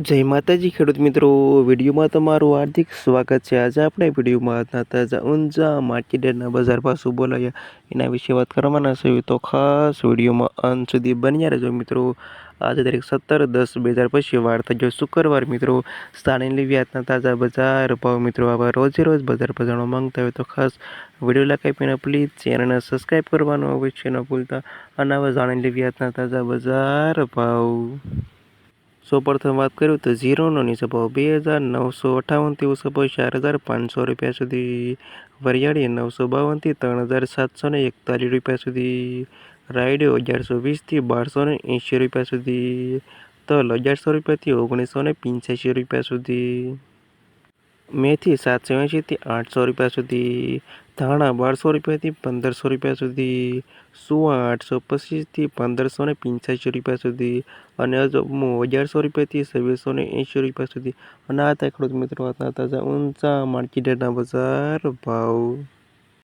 જય માતાજી, ખેડૂત મિત્રો. વિડીયોમાં તમારું હાર્દિક સ્વાગત છે. આજે આપણે વિડીયોમાં તાજા, ઊંઝા માર્કેટના બજાર ભાવ શું બોલાયા એના વિશે વાત કરવાના છે. તો ખાસ વિડીયોમાં અંત સુધી બન્યા રહેજો મિત્રો. આજે તારીખ સત્તર દસ બે હજાર પછી વાર થઈ ગયો શુક્રવાર મિત્રો. સ્થાનિક લેવી તાજા બજાર ભાવ મિત્રો. આવા રોજે રોજ બજાર બજારનો માંગતા હોય તો ખાસ વીડિયો લાઈક આપીને પ્લીઝ ચેનલને સબસ્ક્રાઈબ કરવાનું અવશ્ય ન ભૂલતા. અને હવે જાણી લેવી તાજા બજાર ભાવ. સૌ પ્રથમ વાત કરું તો ઝીરોનો નીચે ભાવ બે હજાર નવસો અઠાવનથી ભાવ ચાર હજાર પાંચસો રૂપિયા સુધી. વરિયાળી નવસો બાવનથી ત્રણ હજાર સાતસો ને એકતાલીસ રૂપિયા સુધી. રાયડો અગિયારસો વીસથી બારસો ને એંશી રૂપિયા સુધી. તલ અગિયારસો રૂપિયાથી ઓગણીસો ને પંચ્યાસી રૂપિયા સુધી. મેથી સાતસો એંશીથી આઠસો રૂપિયા સુધી, ધાણા બારસો રૂપિયાથી પંદરસો રૂપિયા સુધી, સુવા આઠસો પચીસથી પંદરસો ને પંચ્યાસી રૂપિયા સુધી અને અગિયારસો રૂપિયાથી છવ્વીસો ને એંશી રૂપિયા સુધી. અને આ ત્યાં ખેડૂત મિત્રો હતા તાજા ઊંચા માર્કેટના બજાર ભાવ.